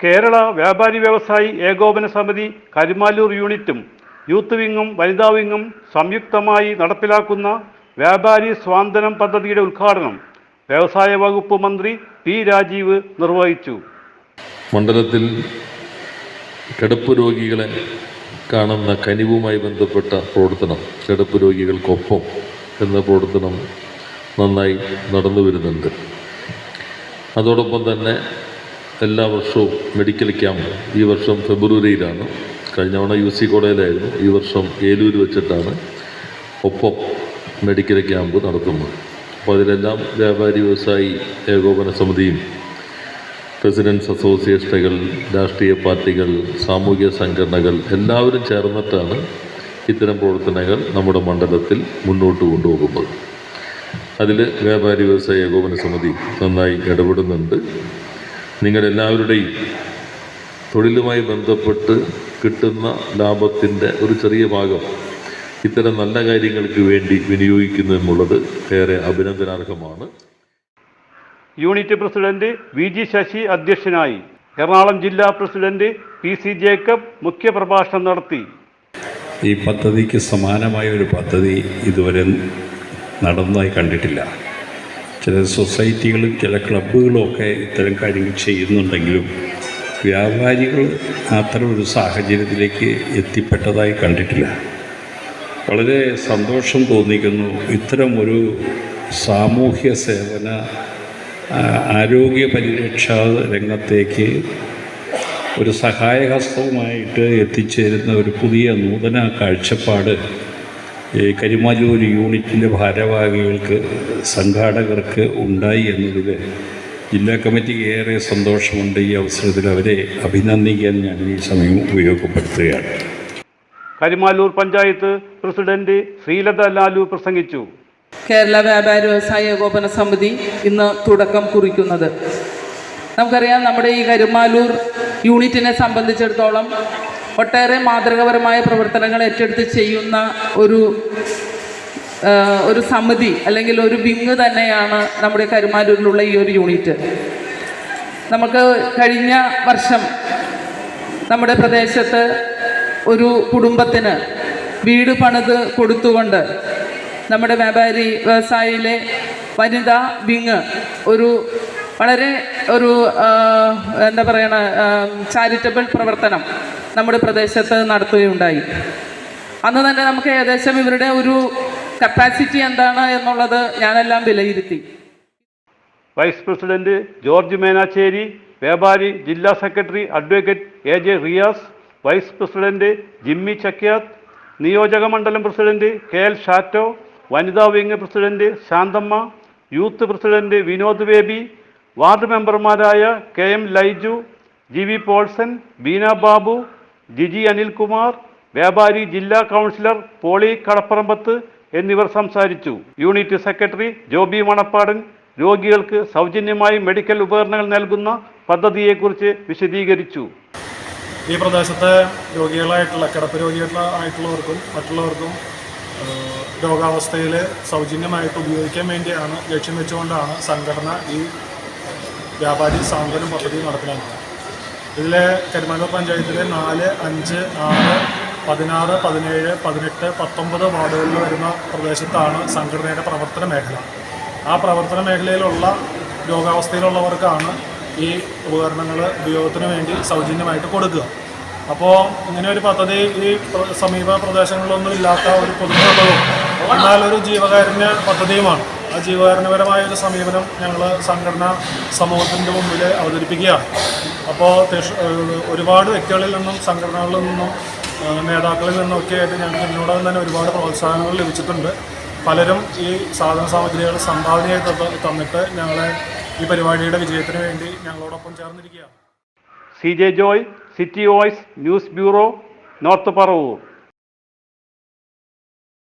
കേരള വ്യാപാരി വ്യവസായി ഏകോപന സമിതി കരിമാലൂർ യൂണിറ്റും യൂത്ത് വിങ്ങും വനിതാ വിങ്ങും സംയുക്തമായി നടപ്പിലാക്കുന്ന വ്യാപാരി സ്വാന്തനം പദ്ധതിയുടെ ഉദ്ഘാടനം വ്യവസായ വകുപ്പ് മന്ത്രി പി രാജീവ് നിർവഹിച്ചു. മണ്ഡലത്തിൽ കിടപ്പ് രോഗികളെ കാണുന്ന കനിവുമായി ബന്ധപ്പെട്ട പ്രവർത്തനം കിടപ്പ് രോഗികൾക്കൊപ്പം എന്ന പ്രവർത്തനം നന്നായി നടന്നു വരുന്നുണ്ട് അതോടൊപ്പം തന്നെ എല്ലാ വർഷവും മെഡിക്കൽ ക്യാമ്പ് ഈ വർഷം ഫെബ്രുവരിയിലാണ്. കഴിഞ്ഞ തവണ യു സി കോളേജിലായിരുന്നു ഈ വർഷം ഏലൂർ വെച്ചിട്ടാണ് ഒപ്പം മെഡിക്കൽ ക്യാമ്പ് നടത്തുന്നത്. അപ്പോൾ അതിലെല്ലാം വ്യാപാരി വ്യവസായി ഏകോപന സമിതിയും പ്രസിഡൻസ് അസോസിയേഷനുകൾ രാഷ്ട്രീയ പാർട്ടികൾ സാമൂഹിക സംഘടനകൾ എല്ലാവരും ചേർന്നിട്ടാണ് ഇത്തരം പ്രവർത്തനങ്ങൾ നമ്മുടെ മണ്ഡലത്തിൽ മുന്നോട്ട് കൊണ്ടുപോകുന്നത്. അതിൽ വ്യാപാരി വ്യവസായ ഏകോപന സമിതി നന്നായി ഇടപെടുന്നുണ്ട്. നിങ്ങളെല്ലാവരുടെയും തൊഴിലുമായി ബന്ധപ്പെട്ട് കിട്ടുന്ന ലാഭത്തിന്റെ ഒരു ചെറിയ ഭാഗം ഇത്തരം നല്ല കാര്യങ്ങൾക്ക് വേണ്ടി വിനിയോഗിക്കുന്നു എന്നുള്ളത് ഏറെ അഭിനന്ദനാർഹമാണ്. Unit president V G Sasi അധ്യക്ഷനായി എറണാകുളം ജില്ലാ പ്രസിഡന്റ് പി സി ജേക്കബ് മുഖ്യപ്രഭാഷണം നടത്തി. ഈ പദ്ധതിക്ക് സമാനമായ ഒരു പദ്ധതി ഇതുവരെ നടന്നതായി കണ്ടിട്ടില്ല. ചില സൊസൈറ്റികളും ചില ക്ലബ്ബുകളും ഒക്കെ ഇത്തരം കാര്യങ്ങൾ ചെയ്യുന്നുണ്ടെങ്കിലും വ്യാപാരികൾ അത്തരം ഒരു സാഹചര്യത്തിലേക്ക് എത്തിപ്പെട്ടതായി കണ്ടിട്ടില്ല. വളരെ സന്തോഷം തോന്നിക്കുന്നു ഇത്തരം ഒരു സാമൂഹ്യ സേവന ആരോഗ്യ പരിരക്ഷാ രംഗത്തേക്ക് ഒരു സഹായഹസ്തവുമായിട്ട് എത്തിച്ചേരുന്ന ഒരു പുതിയ നൂതന കാഴ്ചപ്പാട് കരിമാലൂർ യൂണിറ്റിന്റെ ഭാരവാഹികൾക്ക് സംഘാടകർക്ക് ഉണ്ടായി എന്നതിൽ ജില്ലാ കമ്മിറ്റിക്ക് ഏറെ സന്തോഷമുണ്ട് ഈ അവസരത്തിൽ അവരെ അഭിനന്ദിക്കാൻ ഞാൻ ഈ സമയം ഉപയോഗപ്പെടുത്തുകയാണ്. കരിമാലൂർ പഞ്ചായത്ത് പ്രസിഡന്റ് ശ്രീലത ലാലു പ്രസംഗിച്ചു. കേരള വ്യാപാര വ്യവസായ ഏകോപന സമിതി ഇന്ന് തുടക്കം കുറിക്കുന്നത്. നമുക്കറിയാം നമ്മുടെ ഈ കരുമാലൂർ യൂണിറ്റിനെ സംബന്ധിച്ചിടത്തോളം ഒട്ടേറെ മാതൃകപരമായ പ്രവർത്തനങ്ങൾ ഏറ്റെടുത്ത് ചെയ്യുന്ന ഒരു ഒരു സമിതി അല്ലെങ്കിൽ ഒരു വിങ് തന്നെയാണ് നമ്മുടെ കരുമാലൂരിലുള്ള ഈ ഒരു യൂണിറ്റ്. നമുക്ക് കഴിഞ്ഞ വർഷം നമ്മുടെ പ്രദേശത്ത് ഒരു കുടുംബത്തിന് വീട് പണിത് കൊടുത്തുകൊണ്ട് നമ്മുടെ വ്യാപാരി വ്യവസായിയിലെ വനിതാ വിങ് ഒരു വളരെ ഒരു എന്താ പറയണ ചാരിറ്റബിൾ പ്രവർത്തനം നമ്മുടെ പ്രദേശത്ത് നടത്തുകയുണ്ടായി. അന്ന് തന്നെ നമുക്ക് ഏകദേശം ഇവരുടെ ഒരു കപ്പാസിറ്റി എന്താണ് എന്നുള്ളത് ഞാനെല്ലാം വിലയിരുത്തി. വൈസ് പ്രസിഡന്റ് ജോർജ് മേനാച്ചേരി വ്യാപാരി ജില്ലാ secretary advocate A J Riyas vice president Jimmy Chakyath നിയോജക മണ്ഡലം പ്രസിഡന്റ് കെ എൽ ഷാറ്റോ വനിതാ wing president Shanthamma youth president Vinod Baby ward മെമ്പർമാരായ K M Laiju G V Paulson Beena Babu Jiji Anilkumar വ്യാപാരി ജില്ലാ councillor poly കടപ്പറമ്പത്ത് എന്നിവർ സംസാരിച്ചു. Unit secretary Joby മണപ്പാടൻ രോഗികൾക്ക് സൗജന്യമായി മെഡിക്കൽ ഉപകരണങ്ങൾ നൽകുന്ന പദ്ധതിയെക്കുറിച്ച് വിശദീകരിച്ചു. ഈ പ്രദേശത്തെ രോഗികളായിട്ടുള്ള കിടപ്പ് രോഗികളായിട്ടുള്ളവർക്കും മറ്റുള്ളവർക്കും രോഗാവസ്ഥയിൽ സൗജന്യമായിട്ട് ഉപയോഗിക്കാൻ വേണ്ടിയാണ് ലക്ഷ്യം വെച്ചുകൊണ്ടാണ് സംഘടന ഈ വ്യാപാരി സാന്ത്വനം പദ്ധതി നടപ്പിലാക്കുന്നത്. ഇതിലെ കരുമാനൂർ പഞ്ചായത്തിലെ നാല് അഞ്ച് ആറ് പതിനാറ് പതിനേഴ് പതിനെട്ട് പത്തൊമ്പത് വാർഡുകളിൽ വരുന്ന പ്രദേശത്താണ് സംഘടനയുടെ പ്രവർത്തന മേഖല. ആ പ്രവർത്തന മേഖലയിലുള്ള രോഗാവസ്ഥയിലുള്ളവർക്കാണ് ഈ ഉപകരണങ്ങൾ ഉപയോഗത്തിന് വേണ്ടി സൗജന്യമായിട്ട് കൊടുക്കുക. അപ്പോൾ ഇങ്ങനെ ഒരു പദ്ധതി ഈ സമീപ പ്രദേശങ്ങളിലൊന്നും ഇല്ലാത്ത ഒരു പൊതുമുള്ളതും എന്നാൽ ഒരു ജീവകാരുണ്യ പദ്ധതിയുമാണ്. ആ ജീവകാരുണ്യപരമായ ഒരു സമീപനം ഞങ്ങൾ സംഘടന സമൂഹത്തിന്റെ മുമ്പിൽ അവതരിപ്പിക്കുകയാണ്. അപ്പോൾ ഒരുപാട് വ്യക്തികളിൽ നിന്നും സംഘടനകളിൽ നിന്നും നേതാക്കളിൽ നിന്നൊക്കെ ആയിട്ട് ഞങ്ങൾക്ക് ഇതിനോടകം തന്നെ ഒരുപാട് പ്രോത്സാഹനങ്ങൾ ലഭിച്ചിട്ടുണ്ട്. പലരും ഈ സാധന സാമഗ്രികൾ സംഭാവനയായി തന്നിട്ട് ഞങ്ങളെ ഈ പരിപാടിയുടെ വിജയത്തിന് വേണ്ടി ഞങ്ങളോടൊപ്പം ചേർന്നിരിക്കുകയാണ്. C J Joy city voice news bureau north Paravur.